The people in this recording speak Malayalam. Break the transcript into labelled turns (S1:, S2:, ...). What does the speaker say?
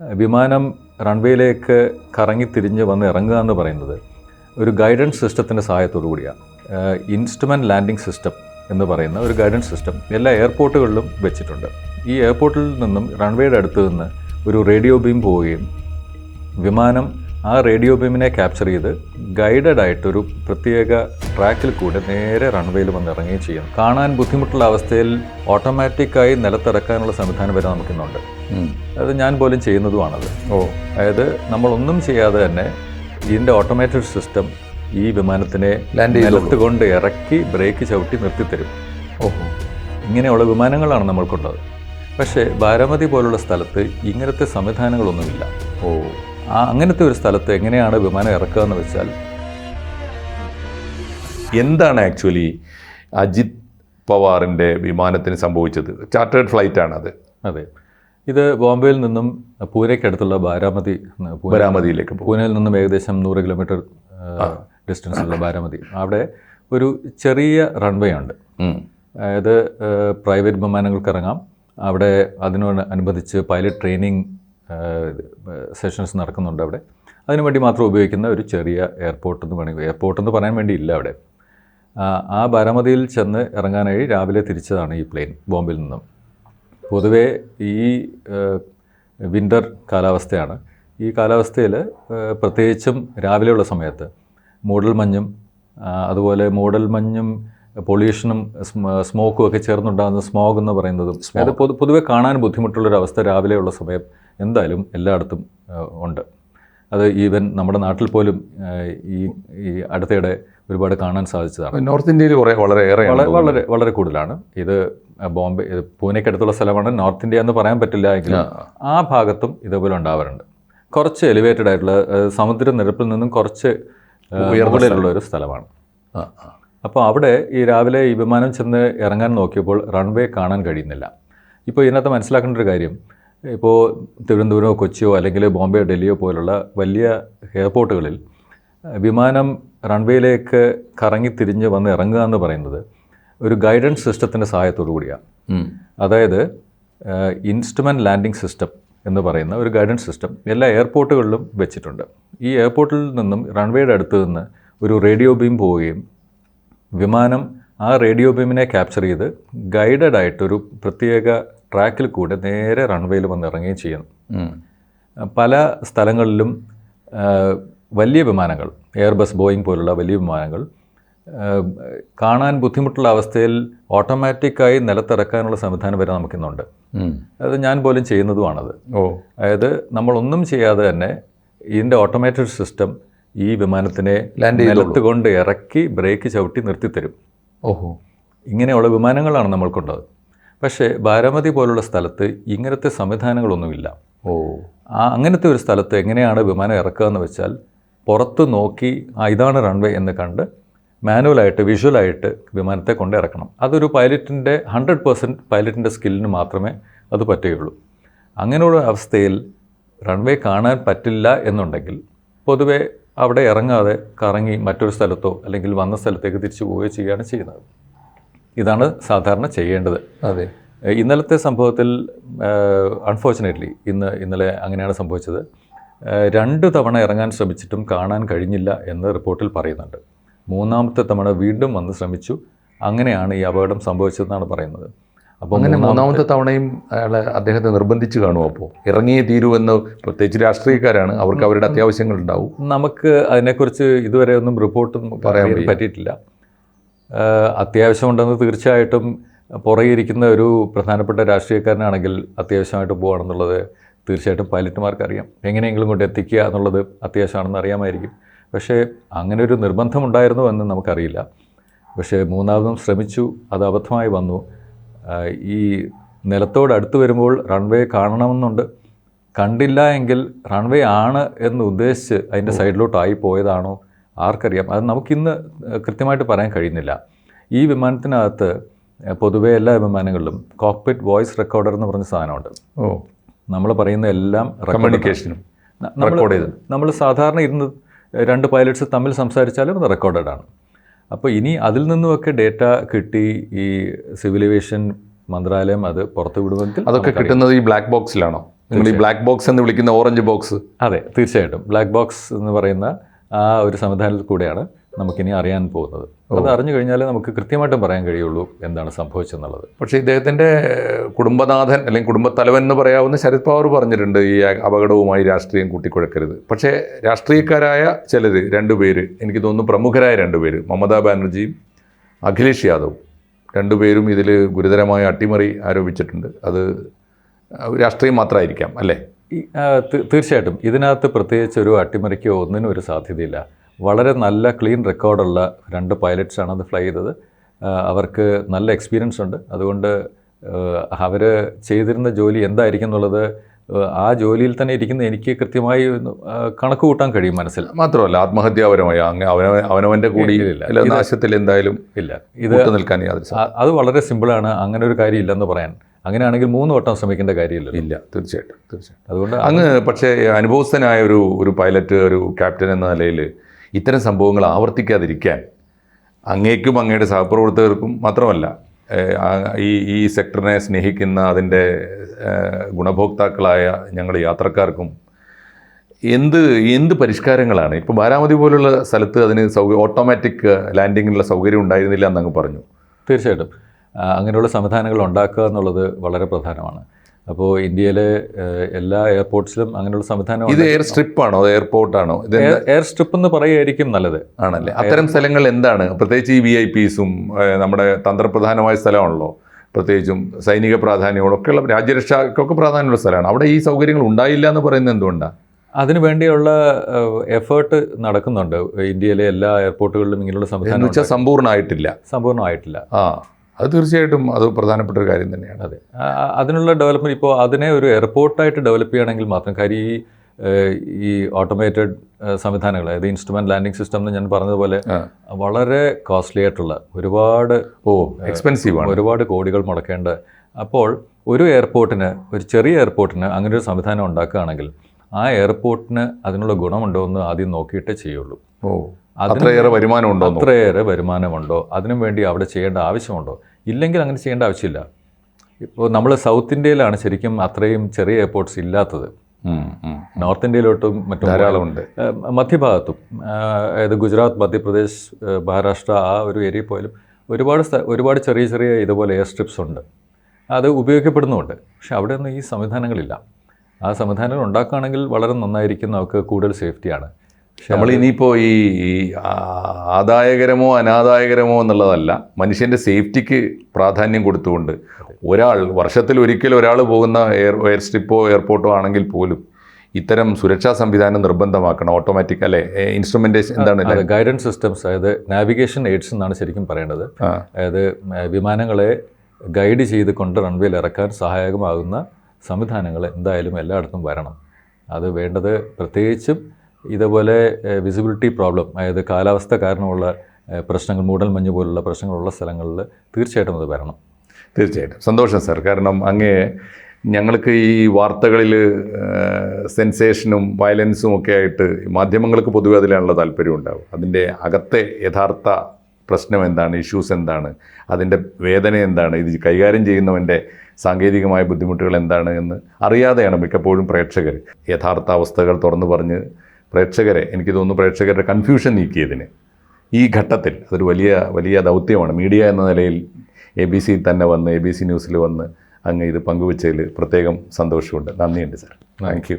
S1: വിമാനം റൺവേയിലേക്ക് കറങ്ങി തിരിഞ്ഞ് വന്ന് ഇറങ്ങുക എന്ന് പറയുന്നത് ഒരു ഗൈഡൻസ് സിസ്റ്റത്തിന്റെ സഹായത്തോടു കൂടിയാണ്. ഇൻസ്ട്രുമെന്റ് ലാൻഡിംഗ് സിസ്റ്റം എന്ന് പറയുന്ന ഒരു ഗൈഡൻസ് സിസ്റ്റം എല്ലാ എയർപോർട്ടുകളിലും വെച്ചിട്ടുണ്ട്. ഈ എയർപോർട്ടിൽ നിന്നും റൺവേയുടെ അടുത്ത് നിന്ന് ഒരു റേഡിയോ ബീം പോവുകയും വിമാനം ആ റേഡിയോ ബീമിനെ ക്യാപ്ചർ ചെയ്ത് ഗൈഡഡ് ആയിട്ടൊരു പ്രത്യേക ട്രാക്കിൽ കൂടെ നേരെ റൺവേയിൽ വന്ന് ഇറങ്ങുകയും ചെയ്യും. കാണാൻ ബുദ്ധിമുട്ടുള്ള അവസ്ഥയിൽ ഓട്ടോമാറ്റിക്കായി നിലത്തിറക്കാനുള്ള സംവിധാനം വരെ നമുക്കിന്നുണ്ട്. അത് ഞാൻ പോലും ചെയ്യുന്നതുമാണത്.
S2: ഓ.
S1: അതായത് നമ്മളൊന്നും ചെയ്യാതെ തന്നെ ഇതിന്റെ ഓട്ടോമാറ്റിക് സിസ്റ്റം ഈ വിമാനത്തിനെ
S2: ലാൻഡ്.
S1: നിലത്ത് കൊണ്ട് ഇറക്കി ബ്രേക്ക് ചവിട്ടി നിർത്തിത്തരും.
S2: ഓഹോ.
S1: ഇങ്ങനെയുള്ള വിമാനങ്ങളാണ് നമ്മൾക്കുള്ളത്. പക്ഷേ ബാരാമതി പോലുള്ള സ്ഥലത്ത് ഇങ്ങനത്തെ സംവിധാനങ്ങളൊന്നുമില്ല.
S2: ഓ.
S1: ആ അങ്ങനത്തെ ഒരു സ്ഥലത്ത് എങ്ങനെയാണ് വിമാനം ഇറക്കുക എന്ന് വെച്ചാൽ
S2: എന്താണ് ആക്ച്വലി അജിത് പവാറിന്റെ വിമാനത്തിന് സംഭവിച്ചത്? ചാർട്ടേഡ് ഫ്ലൈറ്റ് ആണ് അത്.
S1: അതെ ഇത് ബോംബെയിൽ നിന്നും പൂനെക്കടുത്തുള്ള ബാരാമതി
S2: ബാരാമതിയിലേക്ക്
S1: പൂനെയിൽ നിന്നും ഏകദേശം നൂറ് കിലോമീറ്റർ ഡിസ്റ്റൻസുള്ള ബാരാമതി. അവിടെ ഒരു ചെറിയ റൺവേ ഉണ്ട്. അതായത് പ്രൈവറ്റ് വിമാനങ്ങൾക്ക് ഇറങ്ങാം. അവിടെ അതിനോട് അനുബന്ധിച്ച് പൈലറ്റ് ട്രെയിനിങ് സെഷൻസ് നടക്കുന്നുണ്ട് അവിടെ. അതിനുവേണ്ടി മാത്രം ഉപയോഗിക്കുന്ന ഒരു ചെറിയ എയർപോർട്ട് എന്ന് വേണമെങ്കിൽ എയർപോർട്ട് എന്ന് പറയാൻ വേണ്ടി ഇല്ല അവിടെ. ആ, ബാരാമതിയിൽ ചെന്ന് ഇറങ്ങാനായി രാവിലെ തിരിച്ചതാണ് ഈ പ്ലെയിൻ ബോംബിൽ നിന്നും. പൊതുവേ ഈ വിന്റർ കാലാവസ്ഥയാണ്. ഈ കാലാവസ്ഥയിൽ പ്രത്യേകിച്ചും രാവിലെയുള്ള സമയത്ത് മൂടൽമഞ്ഞും മഞ്ഞും അതുപോലെ മൂടൽമഞ്ഞും പൊല്യൂഷനും സ്മോക്കും ഒക്കെ ചേർന്നുണ്ടാകുന്ന സ്മോഗ് എന്ന് പറയുന്നതും അത് പൊതു പൊതുവെ കാണാൻ ബുദ്ധിമുട്ടുള്ളൊരു അവസ്ഥ രാവിലെയുള്ള സമയം എന്തായാലും എല്ലായിടത്തും ഉണ്ട്. അത് ഈവൻ നമ്മുടെ നാട്ടിൽ പോലും ഈ ഈ അടുത്തിടെ ഒരുപാട് കാണാൻ സാധിച്ചതാണ്.
S2: നോർത്ത് ഇന്ത്യയിൽ കുറേ വളരെ ഏറെ
S1: വളരെ വളരെ കൂടുതലാണ്. ഇത് ബോംബെ പൂനെക്കടുത്തുള്ള സ്ഥലമാണ്. നോർത്ത് ഇന്ത്യ എന്ന് പറയാൻ പറ്റില്ല എങ്കിലും ആ. ഭാഗത്തും ഇതേപോലെ ഉണ്ടാവാറുണ്ട്. കുറച്ച് എലിവേറ്റഡ് ആയിട്ടുള്ള സമുദ്രനിരപ്പിൽ നിന്നും കുറച്ച് ഉയർന്നുള്ള ഒരു സ്ഥലമാണ്. അപ്പോൾ അവിടെ ഈ രാവിലെ ഈ വിമാനം ചെന്ന് ഇറങ്ങാൻ നോക്കിയപ്പോൾ റൺവേ കാണാൻ കഴിയുന്നില്ല. ഇപ്പോൾ ഇതിനകത്ത് മനസ്സിലാക്കേണ്ട ഒരു കാര്യം ഇപ്പോൾ തിരുവനന്തപുരമോ കൊച്ചിയോ അല്ലെങ്കിൽ ബോംബെ ഡൽഹിയോ പോലുള്ള വലിയ എയർപോർട്ടുകളിൽ വിമാനം റൺവേയിലേക്ക് കറങ്ങി തിരിഞ്ഞ് വന്ന് ഇറങ്ങുക എന്ന് പറയുന്നത് ഒരു ഗൈഡൻസ് സിസ്റ്റത്തിന്റെ സഹായത്തോടു കൂടിയാണ്. അതായത് ഇൻസ്ട്രുമെന്റ് ലാൻഡിംഗ് സിസ്റ്റം എന്ന് പറയുന്ന ഒരു ഗൈഡൻസ് സിസ്റ്റം എല്ലാ എയർപോർട്ടുകളിലും വെച്ചിട്ടുണ്ട് ഈ എയർപോർട്ടിൽ നിന്നും റൺവേയുടെ അടുത്ത് നിന്ന് ഒരു റേഡിയോ ബീം പോവുകയും വിമാനം ആ റേഡിയോ ബീമിനെ ക്യാപ്ചർ ചെയ്ത് ഗൈഡഡ് ആയിട്ടൊരു പ്രത്യേക ട്രാക്കിൽ കൂടെ നേരെ റൺവേയിൽ വന്ന് ഇറങ്ങുകയും ചെയ്യുന്നു പല സ്ഥലങ്ങളിലും വലിയ വിമാനങ്ങൾ എയർബസ് ബോയിങ് പോലുള്ള വലിയ വിമാനങ്ങൾ കാണാൻ ബുദ്ധിമുട്ടുള്ള അവസ്ഥയിൽ ഓട്ടോമാറ്റിക്കായി നിലത്തിറക്കാനുള്ള സംവിധാനം വരെ നമുക്കിന്നുണ്ട്. അത് ഞാൻ പോലും ചെയ്യുന്നതുമാണത്.
S2: ഓ.
S1: അതായത് നമ്മളൊന്നും ചെയ്യാതെ തന്നെ ഇതിന്റെ ഓട്ടോമേറ്റഡ് സിസ്റ്റം ഈ വിമാനത്തിനെ
S2: ലാൻഡ്.
S1: നിലത്ത് കൊണ്ട് ഇറക്കി ബ്രേക്ക് ചവിട്ടി നിർത്തിത്തരും.
S2: ഓഹോ.
S1: ഇങ്ങനെയുള്ള വിമാനങ്ങളാണ് നമ്മൾക്കുള്ളത്. പക്ഷേ ബാരാമതി പോലുള്ള സ്ഥലത്ത് ഇങ്ങനത്തെ സംവിധാനങ്ങളൊന്നുമില്ല.
S2: ഓ.
S1: ആ അങ്ങനത്തെ ഒരു സ്ഥലത്ത് എങ്ങനെയാണ് വിമാനം ഇറക്കുക എന്ന് വെച്ചാൽ പുറത്ത് നോക്കി ആ ഇതാണ് റൺവേ എന്ന് കണ്ട് മാനുവലായിട്ട് വിഷ്വലായിട്ട് വിമാനത്തെ കൊണ്ട് ഇറക്കണം. അതൊരു പൈലറ്റിന്റെ ഹൺഡ്രഡ് പെർസെന്റ് പൈലറ്റിന്റെ സ്കില്ലിന് മാത്രമേ അത് പറ്റുകയുള്ളൂ. അങ്ങനെയുള്ള അവസ്ഥയിൽ റൺവേ കാണാൻ പറ്റില്ല എന്നുണ്ടെങ്കിൽ പൊതുവേ അവിടെ ഇറങ്ങാതെ കറങ്ങി മറ്റൊരു സ്ഥലത്തോ അല്ലെങ്കിൽ വന്ന സ്ഥലത്തേക്ക് തിരിച്ചു പോവുകയോ ചെയ്യുകയാണ് ചെയ്യുന്നത്. ഇതാണ് സാധാരണ ചെയ്യേണ്ടത്.
S2: അതെ.
S1: ഇന്നലത്തെ സംഭവത്തിൽ അൺഫോർച്ചുനേറ്റ്ലി ഇന്ന് ഇന്നലെ അങ്ങനെയാണ് സംഭവിച്ചത്. രണ്ട് തവണ ഇറങ്ങാൻ ശ്രമിച്ചിട്ടും കാണാൻ കഴിഞ്ഞില്ല എന്ന് റിപ്പോർട്ടിൽ പറയുന്നുണ്ട്. മൂന്നാമത്തെ തവണ വീണ്ടും വന്ന് ശ്രമിച്ചു. അങ്ങനെയാണ് ഈ അപകടം സംഭവിച്ചതെന്നാണ് പറയുന്നത്. അപ്പോൾ
S2: അങ്ങനെ മൂന്നാമത്തെ തവണയും അയാളെ അദ്ദേഹത്തെ നിർബന്ധിച്ച് കാണുമോ അപ്പോൾ ഇറങ്ങിയേ തീരുവെന്ന് പ്രത്യേകിച്ച് രാഷ്ട്രീയക്കാരാണ്. അവർക്ക് അവരുടെ അത്യാവശ്യങ്ങൾ ഉണ്ടാവും.
S1: നമുക്ക് അതിനെക്കുറിച്ച് ഇതുവരെ ഒന്നും റിപ്പോർട്ടും പറയാൻ പറ്റിയിട്ടില്ല. അത്യാവശ്യമുണ്ടെന്ന് തീർച്ചയായിട്ടും പുറകെ ഇരിക്കുന്ന ഒരു പ്രധാനപ്പെട്ട രാഷ്ട്രീയക്കാരനാണെങ്കിൽ അത്യാവശ്യമായിട്ട് പോകണമെന്നുള്ളത് തീർച്ചയായിട്ടും പൈലറ്റുമാർക്ക് അറിയാം എങ്ങനെയെങ്കിലും കൊണ്ട് എത്തിക്കുക എന്നുള്ളത് അത്യാവശ്യമാണെന്ന് അറിയാമായിരിക്കും. പക്ഷേ അങ്ങനെ ഒരു നിർബന്ധമുണ്ടായിരുന്നു എന്ന് നമുക്കറിയില്ല. പക്ഷേ മൂന്നാമതും ശ്രമിച്ചു അത് അബദ്ധമായി വന്നു. ഈ നിലത്തോട് അടുത്ത് വരുമ്പോൾ റൺവേ കാണണമെന്നുണ്ട്. കണ്ടില്ല എങ്കിൽ റൺവേ ആണ് എന്ന് ഉദ്ദേശിച്ച് അതിന്റെ സൈഡിലോട്ടായി പോയതാണോ? ആർക്കറിയാം? അത് നമുക്കിന്ന് കൃത്യമായിട്ട് പറയാൻ കഴിയുന്നില്ല. ഈ വിമാനത്തിനകത്ത് പൊതുവെ എല്ലാ വിമാനങ്ങളിലും കോക്പിറ്റ് വോയിസ് റെക്കോർഡർ എന്ന് പറഞ്ഞ സാധനമുണ്ട്.
S2: ഓ.
S1: നമ്മൾ പറയുന്ന എല്ലാം
S2: കമ്മ്യൂണിക്കേഷനും റെക്കോർഡ് ചെയ്ത്.
S1: നമ്മൾ സാധാരണ ഇരുന്ന് രണ്ട് പൈലറ്റ്സ് തമ്മിൽ സംസാരിച്ചാലും അത് റെക്കോർഡഡ് ആണ്. അപ്പോൾ ഇനി അതിൽ നിന്നുമൊക്കെ ഡേറ്റ കിട്ടി ഈ സിവിൽ ഏവിയേഷൻ മന്ത്രാലയം അത് പുറത്തു വിടുമെങ്കിൽ
S2: അതൊക്കെ കിട്ടുന്നത് ഈ ബ്ലാക്ക് ബോക്സിലാണോ നിങ്ങൾ ഈ ബ്ലാക്ക് ബോക്സ് എന്ന് വിളിക്കുന്ന ഓറഞ്ച് ബോക്സ്
S1: അതെ തീർച്ചയായിട്ടും. ബ്ലാക്ക് ബോക്സ് എന്ന് പറയുന്ന ആ ഒരു സംവിധാനത്തിൽ കൂടെയാണ് നമുക്കിനി അറിയാൻ പോകുന്നത്. അത് അറിഞ്ഞു കഴിഞ്ഞാൽ നമുക്ക് കൃത്യമായിട്ടും പറയാൻ കഴിയുള്ളൂ എന്താണ് സംഭവിച്ചെന്നുള്ളത്.
S2: പക്ഷേ ഇദ്ദേഹത്തിന്റെ കുടുംബനാഥൻ അല്ലെങ്കിൽ കുടുംബത്തലവൻ എന്ന് പറയാവുന്ന ശരത് പവാർ പറഞ്ഞിട്ടുണ്ട് ഈ അപകടവുമായി രാഷ്ട്രീയം കൂട്ടിക്കുഴക്കരുത് പക്ഷേ രാഷ്ട്രീയക്കാരായ ചിലർ രണ്ടുപേര് എനിക്ക് തോന്നുന്നു പ്രമുഖരായ രണ്ടുപേര് മമതാ ബാനർജിയും അഖിലേഷ് യാദവും രണ്ടുപേരും ഇതിൽ ഗുരുതരമായ അട്ടിമറി ആരോപിച്ചിട്ടുണ്ട്. അത് രാഷ്ട്രീയം മാത്രമായിരിക്കാം അല്ലേ?
S1: തീർച്ചയായിട്ടും ഇതിനകത്ത് പ്രത്യേകിച്ച് ഒരു അട്ടിമറിക്കോ ഒന്നിനും ഒരു സാധ്യതയില്ല. വളരെ നല്ല ക്ലീൻ റെക്കോർഡുള്ള രണ്ട് പൈലറ്റ്സ് ആണ് അത് ഫ്ലൈ ചെയ്തത്. അവർക്ക് നല്ല എക്സ്പീരിയൻസ് ഉണ്ട്. അതുകൊണ്ട് അവർ ചെയ്തിരുന്ന ജോലി എന്തായിരിക്കും എന്നുള്ളത് ആ, ജോലിയിൽ തന്നെ ഇരിക്കുന്ന എനിക്ക് കൃത്യമായി കണക്ക് കൂട്ടാൻ കഴിയും മനസ്സിൽ.
S2: മാത്രമല്ല ആത്മഹത്യാപരമായ അവനവന്റെ കൂടി. നാശത്തിൽ എന്തായാലും
S1: ഇല്ല. ഇത്
S2: നിൽക്കാൻ
S1: അത് വളരെ സിമ്പിളാണ്. അങ്ങനെ ഒരു കാര്യം ഇല്ലെന്ന് പറയാൻ. അങ്ങനെയാണെങ്കിൽ മൂന്ന് വട്ടം ശ്രമിക്കേണ്ട കാര്യമില്ല
S2: ഇല്ല തീർച്ചയായിട്ടും തീർച്ചയായിട്ടും.
S1: അതുകൊണ്ട്
S2: അങ്ങ് പക്ഷേ അനുഭവസ്ഥനായ ഒരു ഒരു പൈലറ്റ് ഒരു ക്യാപ്റ്റൻ എന്ന നിലയിൽ ഇത്തരം സംഭവങ്ങൾ ആവർത്തിക്കാതിരിക്കാൻ അങ്ങേക്കും അങ്ങയുടെ സഹപ്രവർത്തകർക്കും മാത്രമല്ല ഈ ഈ സെക്ടറിനെ സ്നേഹിക്കുന്ന അതിന്റെ ഗുണഭോക്താക്കളായ ഞങ്ങൾ യാത്രക്കാർക്കും എന്ത് എന്ത് പരിഷ്കാരങ്ങളാണ്? ഇപ്പോൾ ബാരാമതി പോലുള്ള സ്ഥലത്ത് അതിന് സൗകര്യം ഓട്ടോമാറ്റിക് ലാൻഡിങ്ങിനുള്ള സൗകര്യം ഉണ്ടായിരുന്നില്ല എന്നങ്ങ് പറഞ്ഞു.
S1: തീർച്ചയായിട്ടും. അങ്ങനെയുള്ള സംവിധാനങ്ങൾ ഉണ്ടാക്കുക എന്നുള്ളത് വളരെ പ്രധാനമാണ്. അപ്പോൾ ഇന്ത്യയിലെ എല്ലാ എയർപോർട്ട്സിലും അങ്ങനെയുള്ള സംവിധാനം
S2: ഇത് എയർ സ്ട്രിപ്പാണോ? ആണോ എയർപോർട്ടാണോ? ഇത്
S1: എയർ സ്ട്രിപ്പ് എന്ന് പറയുകയായിരിക്കും നല്ലത്.
S2: ആണല്ലേ? അത്തരം സ്ഥലങ്ങൾ എന്താണ്? പ്രത്യേകിച്ച് ഈ വി ഐ പീസും നമ്മുടെ തന്ത്രപ്രധാനമായ സ്ഥലമാണല്ലോ. പ്രത്യേകിച്ചും സൈനിക പ്രാധാന്യങ്ങളൊക്കെയുള്ള രാജ്യരക്ഷയ്ക്കൊക്കെ പ്രാധാന്യമുള്ള സ്ഥലമാണ്. അവിടെ ഈ സൗകര്യങ്ങൾ ഉണ്ടായില്ല എന്ന് പറയുന്നത് എന്തുകൊണ്ടാണ്
S1: അതിനു വേണ്ടിയുള്ള എഫേർട്ട് നടക്കുന്നുണ്ട്. ഇന്ത്യയിലെ എല്ലാ എയർപോർട്ടുകളിലും ഇങ്ങനെയുള്ള സംവിധാനം
S2: സമ്പൂർണമായിട്ടില്ല.
S1: സമ്പൂർണമായിട്ടില്ല.
S2: ആ. അത് തീർച്ചയായിട്ടും അത് പ്രധാനപ്പെട്ട ഒരു കാര്യം തന്നെയാണ്
S1: അതെ. അതിനുള്ള ഡെവലപ്മെന്റ് ഇപ്പോൾ അതിനെ ഒരു എയർപോർട്ടായിട്ട് ഡെവലപ്പ് ചെയ്യുകയാണെങ്കിൽ മാത്രം കാര്യം ഈ ഈ ഓട്ടോമേറ്റഡ് സംവിധാനങ്ങൾ അതായത് ഇൻസ്ട്രുമെന്റ് ലാൻഡിംഗ് സിസ്റ്റം എന്ന് ഞാൻ പറഞ്ഞതുപോലെ വളരെ കോസ്റ്റ്ലി ആയിട്ടുള്ള ഒരുപാട്
S2: ഓ എക്സ്പെൻസീവ് ആണ്.
S1: ഒരുപാട് കോടികൾ മുടക്കേണ്ട. അപ്പോൾ ഒരു എയർപോർട്ടിന് ഒരു ചെറിയ എയർപോർട്ടിന് അങ്ങനെ ഒരു സംവിധാനം ഉണ്ടാക്കുകയാണെങ്കിൽ ആ എയർപോർട്ടിന് അതിനുള്ള ഗുണമുണ്ടോ എന്ന് ആദ്യം നോക്കിയിട്ടേ ചെയ്യുള്ളൂ.
S2: ഓ. അത്രയേറെ വരുമാനമുണ്ടോ
S1: അത്രയേറെ വരുമാനമുണ്ടോ? അതിനു വേണ്ടി അവിടെ ചെയ്യേണ്ട ആവശ്യമുണ്ടോ? ഇല്ലെങ്കിൽ അങ്ങനെ ചെയ്യേണ്ട ആവശ്യമില്ല. ഇപ്പോൾ നമ്മൾ സൗത്ത് ഇന്ത്യയിലാണ് ശരിക്കും അത്രയും ചെറിയ എയർപോർട്ട്സ് ഇല്ലാത്തത്. നോർത്ത് ഇന്ത്യയിലോട്ടും മറ്റും
S2: ധാരാളമുണ്ട്.
S1: മധ്യഭാഗത്തും അതായത് ഗുജറാത്ത് മധ്യപ്രദേശ് മഹാരാഷ്ട്ര ആ ഒരു ഏരിയ പോലും ഒരുപാട് ഒരുപാട് ചെറിയ ചെറിയ ഇതുപോലെ എയർ സ്ട്രിപ്സ് ഉണ്ട്. അത് ഉപയോഗിക്കപ്പെടുന്നുമുണ്ട് പക്ഷെ അവിടെ ഒന്നും ഈ സംവിധാനങ്ങളില്ല. ആ സംവിധാനങ്ങൾ ഉണ്ടാക്കുകയാണെങ്കിൽ വളരെ നന്നായിരിക്കും. നമുക്ക് കൂടുതൽ സേഫ്റ്റിയാണ്.
S2: നമ്മൾ ഇനിയിപ്പോൾ ഈ ആദായകരമോ അനാദായകരമോ എന്നുള്ളതല്ല മനുഷ്യന്റെ സേഫ്റ്റിക്ക് പ്രാധാന്യം കൊടുത്തുകൊണ്ട് ഒരാൾ വർഷത്തിൽ ഒരിക്കൽ ഒരാൾ പോകുന്ന എയർ എയർ സ്ട്രിപ്പോ എയർപോർട്ടോ ആണെങ്കിൽ പോലും ഇത്തരം സുരക്ഷാ സംവിധാനം നിർബന്ധമാക്കണം ഓട്ടോമാറ്റിക് അല്ലെ? ഇൻസ്ട്രുമെന്റേഷൻ എന്താണ്
S1: ഗൈഡൻസ് സിസ്റ്റംസ് അതായത് നാവിഗേഷൻ എയ്ഡ്സ് എന്നാണ് ശരിക്കും പറയേണ്ടത്. അതായത് വിമാനങ്ങളെ ഗൈഡ് ചെയ്ത് കൊണ്ട് റൺവേയിൽ ഇറക്കാൻ സഹായകമാകുന്ന സംവിധാനങ്ങൾ എന്തായാലും എല്ലായിടത്തും വരണം. അത് വേണ്ടത് പ്രത്യേകിച്ചും ഇതുപോലെ വിസിബിലിറ്റി പ്രോബ്ലം അതായത് കാലാവസ്ഥ കാരണമുള്ള പ്രശ്നങ്ങൾ മൂടൽമഞ്ഞ് പോലുള്ള പ്രശ്നങ്ങളുള്ള സ്ഥലങ്ങളിൽ തീർച്ചയായിട്ടും അത് വരണം.
S2: തീർച്ചയായിട്ടും. സന്തോഷം സാർ. കാരണം അങ്ങേ ഞങ്ങൾക്ക് ഈ വാർത്തകളിൽ സെൻസേഷനും വയലൻസും ഒക്കെ ആയിട്ട് മാധ്യമങ്ങൾക്ക് പൊതുവെ അതിലാണുള്ള താല്പര്യം ഉണ്ടാവും അതിന്റെ അകത്തെ യഥാർത്ഥ പ്രശ്നം എന്താണ് ഇഷ്യൂസ് എന്താണ് അതിന്റെ വേദന എന്താണ് ഇത് കൈകാര്യം ചെയ്യുന്നവന്റെ സാങ്കേതികമായ ബുദ്ധിമുട്ടുകൾ എന്താണ് എന്ന് അറിയാതെയാണ് മിക്കപ്പോഴും പ്രേക്ഷകർ യഥാർത്ഥ അവസ്ഥകൾ തുറന്നു പറഞ്ഞ് പ്രേക്ഷകരെ എനിക്ക് തോന്നുന്നു പ്രേക്ഷകരുടെ കൺഫ്യൂഷൻ നീക്കിയതിന്. ഈ ഘട്ടത്തിൽ അതൊരു വലിയ വലിയ ദൗത്യമാണ്. മീഡിയ എന്ന നിലയിൽ എ ബി സി തന്നെ വന്ന് എ ബി സി ന്യൂസിൽ വന്ന് അങ്ങ് ഇത് പങ്കുവച്ചതിൽ പ്രത്യേകം സന്തോഷമുണ്ട്. നന്ദിയുണ്ട് സാർ താങ്ക് യു